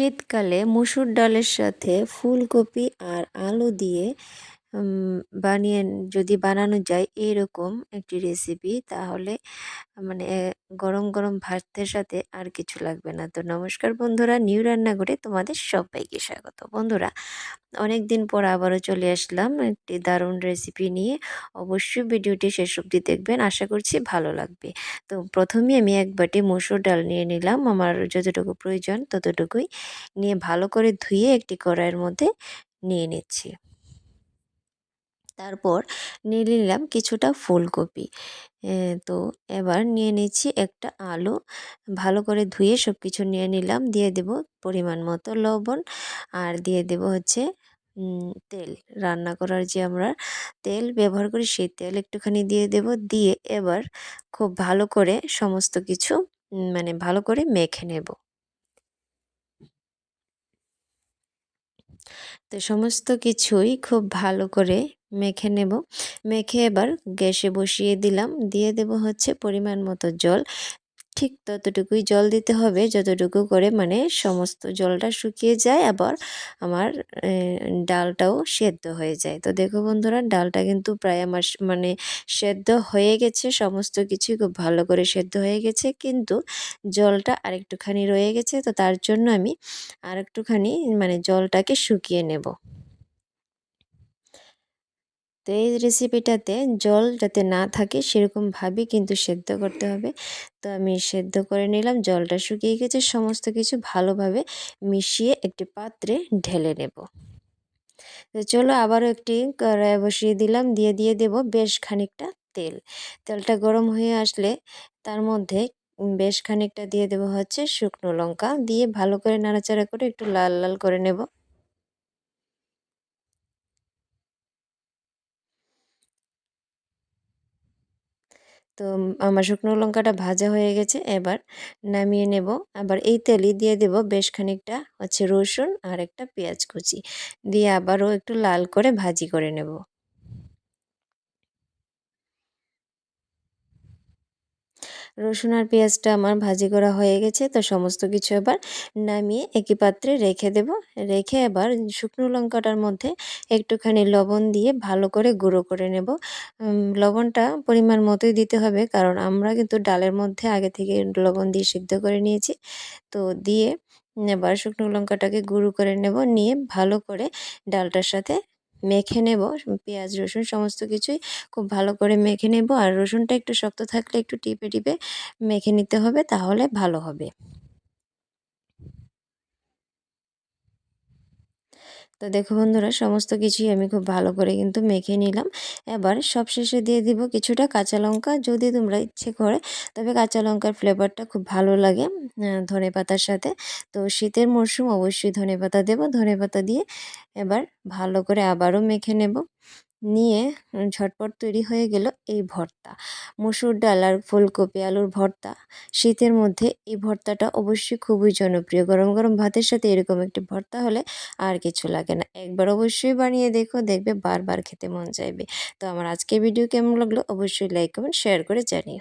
শীতকালে মুসুর ডালের সাথে ফুলকপি আর আলু দিয়ে বানিয়ে যদি বানানো যায় এরকম একটি রেসিপি তাহলে মানে গরম গরম ভাতের সাথে আর কিছু লাগবে না। তো নমস্কার বন্ধুরা, নিউ রান্নাঘরে তোমাদের সবাইকে স্বাগত। বন্ধুরা অনেক দিন পর আবারও চলে আসলাম একটি দারুণ রেসিপি নিয়ে। অবশ্যই ভিডিওটি শেষ অবধি দেখবেন, আশা করছি ভালো লাগবে। তো প্রথমে আমি এক বাটি মুসুর ডাল নিয়ে নিলাম। আমার যতটুকু প্রয়োজন, ততটুকুই। নিয়ে ভালো করে ধুয়ে একটি কড়াইয়ের মধ্যে নিয়ে নিচ্ছি। তারপর নিয়ে নিলাম কিছুটা ফুলকপি। তো এবার নিয়ে নিচ্ছি একটা আলু। ভালো করে ধুয়ে সব কিছু নিয়ে নিলাম, দিয়ে দেব পরিমাণ মতো লবণ আর দিয়ে দেব হচ্ছে তেল। রান্না করার যে আমরা তেল ব্যবহার করি সেই তেল একটুখানি দিয়ে দেব, দিয়ে এবার খুব ভালো করে সমস্ত কিছু মানে ভালো করে মেখে নেব। তো সমস্ত কিছুই খুব ভালো করে মেখে নেব। মেখে এবার গ্যাসে বসিয়ে দিলাম। দিয়ে দেব হচ্ছে পরিমাণ মতো জল। ঠিক ততটুকুই জল দিতে হবে। যতটুকু করে মানে সমস্ত জলটা শুকিয়ে যায়, আবার আমার ডালটাও সেদ্ধ হয়ে যায়। তো দেখো বন্ধুরা, ডালটা কিন্তু প্রায় আমার মানে সেদ্ধ হয়ে গেছে। সমস্ত কিছুই খুব ভালো করে সেদ্ধ হয়ে গেছে। কিন্তু জলটা আরেকটুখানি রয়ে গেছে। তো তার জন্য আমি আরেকটুখানি মানে জলটাকে শুকিয়ে নেব। তো এই রেসিপিটাতে জল যাতে না থাকে সেরকমভাবেই কিন্তু সেদ্ধ করতে হবে। তো আমি সেদ্ধ করে নিলাম, জলটা শুকিয়ে গেছে, সমস্ত কিছু ভালোভাবে মিশিয়ে একটি পাত্রে ঢেলে নেব। তো চলো আবারও একটি কড়াই বসিয়ে দিলাম, দিয়ে দিয়ে দেব বেশ খানিকটা তেল। তেলটা গরম হয়ে আসলে তার মধ্যে বেশ খানিকটা দিয়ে দেবো হচ্ছে শুকনো লঙ্কা, দিয়ে ভালো করে নাড়াচাড়া করে একটু লাল লাল করে নেব। তো আমার শুকনো লঙ্কাটা ভাজা হয়ে গেছে। এবার নামিয়ে নেব। আবার এই তেলই দিয়ে দেব বেশ খানিকটা হচ্ছে রসুন আর একটা পেঁয়াজ কুচি। দিয়ে আবারও একটু লাল করে ভাজি করে নেব। রসুন আর পেঁয়াজটা আমার ভাজি করা হয়ে গেছে, তো সমস্ত কিছু এবার নামিয়ে একই পাত্রে রেখে দেব। রেখে এবার শুকনো লঙ্কাটার মধ্যে একটুখানি লবণ দিয়ে ভালো করে গুঁড়ো করে নেব। লবণটা পরিমাণ মতোই দিতে হবে, কারণ আমরা কিন্তু ডালের মধ্যে আগে থেকে লবণ দিয়ে সিদ্ধ করে নিয়েছি। তো দিয়ে এবার শুকনো লঙ্কাটাকে গুঁড়ো করে নেব, নিয়ে ভালো করে ডালটার সাথে মেখে নেব, পেঁয়াজ, রসুন সমস্ত কিছুই খুব ভালো করে মেখে নেব। আর রসুনটা একটু শক্ত থাকলে একটু টিপে টিপে মেখে নিতে হবে, তাহলে ভালো হবে। তো দেখো বন্ধুরা, সমস্ত কিছুই আমি খুব ভালো করে কিন্তু মেখে নিলাম। এবার সব শেষে দিয়ে দিব কিছুটা কাঁচা লঙ্কা। যদি তোমরা ইচ্ছে করে, তবে কাঁচা লঙ্কার ফ্লেভারটা খুব ভালো লাগে ধনে পাতার সাথে। তো শীতের মরশুম, অবশ্যই ধনে পাতা দেবো। ধনে পাতা দিয়ে এবার ভালো করে আবারও মেখে নেব। নিয়ে ঝটপট তৈরি হয়ে গেল এই ভর্তা। মসুর ডাল আর ফুলকপি, আলুর ভর্তা। শীতের মধ্যে এই ভর্তাটা অবশ্যই খুবই জনপ্রিয়। গরম গরম ভাতের সাথে এরকম একটি ভর্তা হলে আর কিছু লাগে না। একবার অবশ্যই বানিয়ে দেখো, দেখবে বারবার খেতে মন চাইবে। তো আমার আজকে ভিডিও কেমন লাগল অবশ্যই লাইক কমেন্ট শেয়ার করে জানিও।